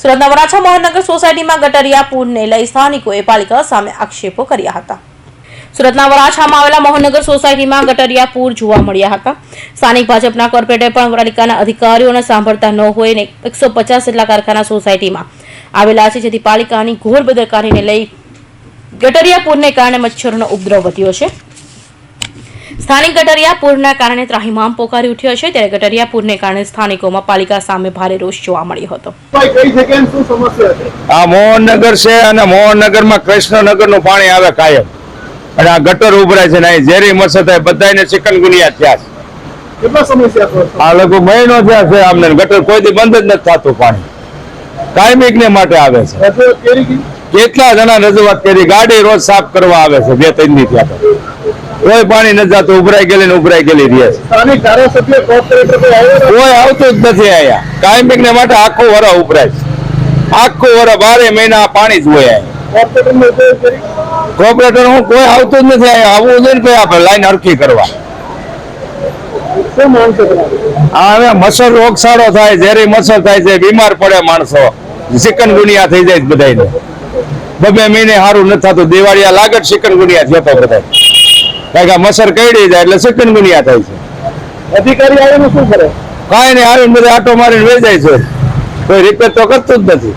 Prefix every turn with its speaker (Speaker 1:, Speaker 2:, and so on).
Speaker 1: સુરતના વરાછા મહાનગર સોસાયટીમાં ગટરિયા પૂરને લઈ સ્થાનિકોએ પાલિકા સામે આક્ષેપો કર્યા હતા. સુરતના વરાછામાં આવેલા મહાનગર સોસાયટીમાં ગટરિયા પૂર જોવા મળ્યા હતા. સ્થાનિક ભાજપના કોર્પોરેટર પણ પાલિકાના અધિકારીઓને સાંભળતા ન હોય ને એકસો પચાસ જેટલા કારખાના સોસાયટીમાં આવેલા છે, જેથી પાલિકાની ઘોર બેદરકારીને લઈ ગટરિયા પૂરને કારણે મચ્છરોનો ઉપદ્રવ વધ્યો છે. સ્થાનિક ગટરિયા પૂરના કારણે ત્રાહિમામ પોકારી ઉઠ્યો છે. ત્યારે ગટરિયા પૂરને કારણે સ્થાનિકોમાં પાલિકા સામે ભારે રોષ જોવા મળ્યો હતો.
Speaker 2: ભાઈ કઈ જગ્યાએ શું સમસ્યા છે?
Speaker 3: આ મોહનનગર છે અને મોહનનગરમાં કૃષ્ણનગરનું પાણી આવે કાયમ. અને આ ગટર ઉભરાય છે ને અહીં ઝેરી મચ્છર થાય બધાને ચિકનગુનિયા થયા છે.
Speaker 2: કેટલા સમસ્યા
Speaker 3: આ લગભગ મહિનો થયા છે આમને. ગટર કોઈથી બંધ જ નથી થતું પાણી. કાયમિક ને માટે આવે છે. કેટલા જણા રજૂઆત કરી? ગાડી રોજ સાફ કરવા આવે છે. બે ત્રણ દી થયા તો. કોઈ પાણી નથી જતું ઉભરાઈ ગયેલી ને ઉભરાઈ ગયેલી રહ્યા છે
Speaker 2: કોઈ
Speaker 3: આવતું જ નથી અહીંયા. કાયમિક ને માટે આખો વરસ ઉભરાય છે. આખો વરસ બારે મહિના પાણી જ હોય કોર્પોરેટર હું કોઈ આવતું જ નથી અહીંયા. આવવું જોઈએ ને ભાઈ આપણે લાઈન હરકી કરવા. હવે મચ્છર રોગચાળો થાય ઝેરી મચ્છર થાય છે બીમાર પડે માણસો. ચિકન ગુનિયા થઈ જાય છે બધાયને. બબે મહિને સારું નથી થતું. દિવાળીયા લાગત ચિકન ગુનિયા થતો બધા કારણ કે આ મચ્છર કઈડી જાય એટલે ચિકનગુનિયા થાય છે.
Speaker 2: અધિકારી આવીને શું કરે?
Speaker 3: કાંઈ નહીં આવીને બધા આટો મારીને વેચાય જાય છે. કોઈ રિપેર તો કરતું જ નથી.